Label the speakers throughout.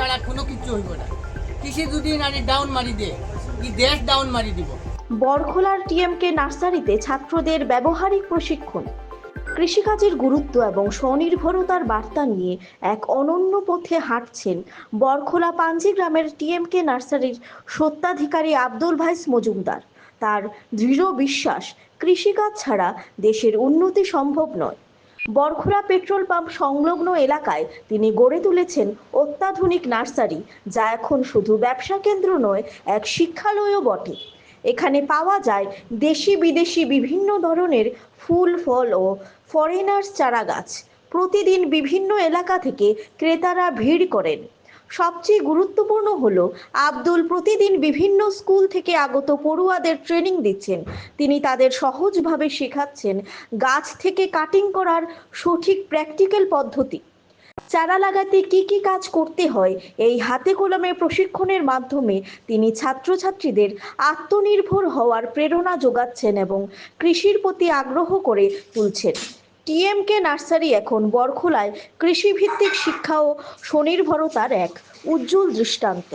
Speaker 1: ছাড়া কোনো কিছু হইব না। কৃষি যদি নারী ডাউন মারি দে ই দেশ ডাউন মারি দিব?
Speaker 2: বরখোলার টিএমকে নার্সারিতে ছাত্রদের ব্যবহারিক প্রশিক্ষণ। কৃষিকাজের গুরুত্ব এবং স্বনির্ভরতার বার্তা নিয়ে এক অনন্য পথে হাঁটছেন বরখোলা পাঞ্জি গ্রামের টিএমকে নার্সারির সত্ত্বাধিকারী আব্দুল ভাইস মজুমদার। তার দৃঢ় বিশ্বাস, কৃষিকাজ ছাড়া দেশের উন্নতি সম্ভব নয়। বরখোলা পেট্রোল পাম্প সংলগ্ন এলাকায় তিনি গড়ে তুলেছেন অত্যাধুনিক নার্সারি, যা এখন শুধু ব্যবসা কেন্দ্র নয়, এক শিক্ষালয়ও বটে। এখানে পাওয়া যায় দেশি বিদেশি বিভিন্ন ধরনের ফুল, ফল ও ফরেনার্স চারা গাছ প্রতিদিন বিভিন্ন এলাকা থেকে ক্রেতারা ভিড় করেন। সবচেয়ে গুরুত্বপূর্ণ হলো আব্দুল প্রতিদিন বিভিন্ন স্কুল থেকে আগত পড়ুয়াদের ট্রেনিং দিচ্ছেন। তিনি তাদের সহজভাবে শেখাচ্ছেন গাছ থেকে কাটিং করার সঠিক প্র্যাকটিক্যাল পদ্ধতি। চারা লাগাতে কি কি কাজ করতে হয় এই হাতে কলমে প্রশিক্ষণের মাধ্যমে তিনি ছাত্রছাত্রীদের আত্মনির্ভর হওয়ার প্রেরণা যোগাচ্ছেন এবং কৃষির প্রতি আগ্রহ করে তুলছেন। টিএমকে নার্সারি এখন বরখোলায়। কৃষিভিত্তিক শিক্ষা ও স্বনির্ভরতার এক উজ্জ্বল দৃষ্টান্ত।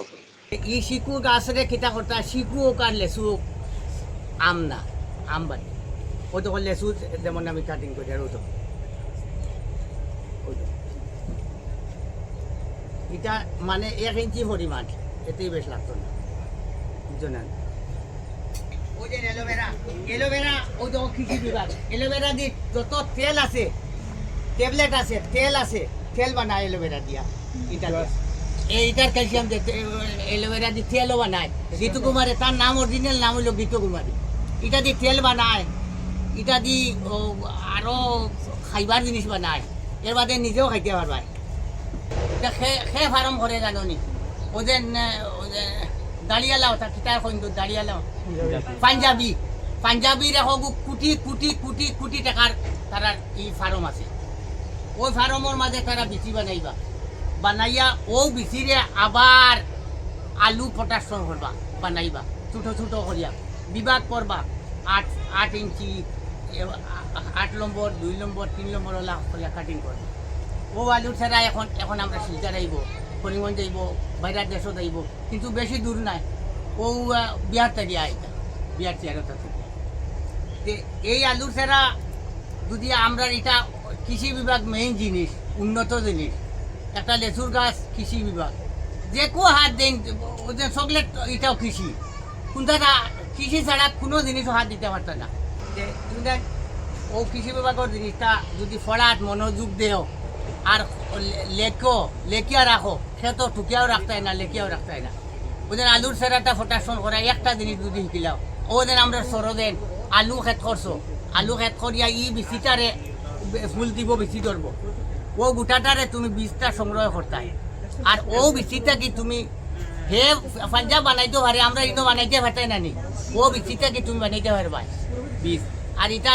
Speaker 1: ই শিকু গাছরে কিতা করতা, শিকু কার লেসু আম না আম বানি ওই তো লেসু যেমন আমি কাটিং করি আর তো এটা মানে এক ইঞ্চি পরিমাণ এতেই বেশ লাগতো না। বুঝছ না? ওই যে এলোভেরা এলোভেরা ওই তো কৃষি বিভাগ এলোভেরা দি যত তেল আছে ট্যাবলেট আছে তেল আছে তেল বানায় এলোভেরা দিয়া। এটা দিয়া। এইটার ক্যালসিয়াম দিতে এলোভেরা দি তেলও বানায়। গীতু কুমারে তার নাম অরিজিনাল নাম হলো গীতু কুমারী। এটা দি তেল বানায়। এটা দি ও, আরও খাইবার জিনিস বানায়। এর বাদে নিজেও খাইতে পারবাই। এটা খে খে ফার্ম করে জানো নি? ওদের দাঁড়িয়ালাও তা কিতার কিন্তু দাঁড়িয়ালাও। পাঞ্জাবি। পাঞ্জাবি রেখো কোটি কোটি কোটি কোটি টাকার তারা এই ফার্ম আছে। ওই ফার্মর মাঝে তারা বিচি বানাইবা। বানাইয়া ও বিচিরে আবার আলু পটাশন করবা বানাইবা। ছোট ছোট করিয়া বিভাগ করবা আট আট ইঞ্চি আট নম্বর দুই নম্বর তিন নম্বর ওলা করিয়া কাটিং করবা ও আলু ছাড়া এখন এখন আমরা শিলচার আইব করিমগঞ্জ যাইব বাইরের দেশও যাইব কিন্তু বেশি দূর নাই। ও বিহার থেকে আইতা বিহার চেয়ারতা থেকে এই আলু ছাড়া যদি আমরা এটা কৃষি বিভাগ মেইন জিনিস, উন্নত জিনিস, একটা লেচুর গাছ কৃষি বিভাগ। যে কো হাত দেন চকলেট, এটাও কৃষি। কিন্তু না কৃষি ছাড়া কোনো জিনিসও হাত দিতে পারত না। যে ও কৃষি বিভাগের জিনিসটা যদি ফলাত, মনোযোগ দেও, আর লেখো, লেখিয়া রাখো, সে তো টুকিয়াও রাখতে হয় না, লেখিয়াও রাখতে হয় না ওদের আলুর সেরাটা ফোটাশন করা, একটা জিনিস যদি শিখিলাও ওদের আমরা সরো দেন আলু খেত করছ আলু খেত করিয়া ই বিচিটারে ফুল দিব, বিচি ধরবো ও গোটাটারে তুমি বীজটা সংগ্রহ করতে আর ও বিচিটা কি তুমি হে পাঞ্জাব বানাইতে পারে আমরা ইনো বানাইতে পারতাই না নি ও বিচিটা কি তুমি বানাইতে পারবা বীজ আর এটা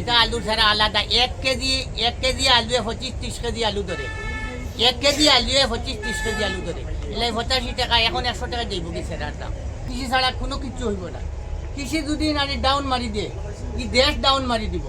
Speaker 1: এটা আলু ছাড়া আলাদা। এক কেজি এক কেজি আলুয়ে পঁচিশ ত্রিশ কেজি আলু ধরে এক কেজি আলুয়ে পঁচিশ ত্রিশ কেজি আলু ধরে এলে পঁচাশি টাকা, এখন একশো টাকা দিব কি দাম। কৃষি ছাড়া কোনো কিছু হইব না। কৃষি যদি নারী ডাউন মারি দিয়ে কি দেশ ডাউন মারি দিব।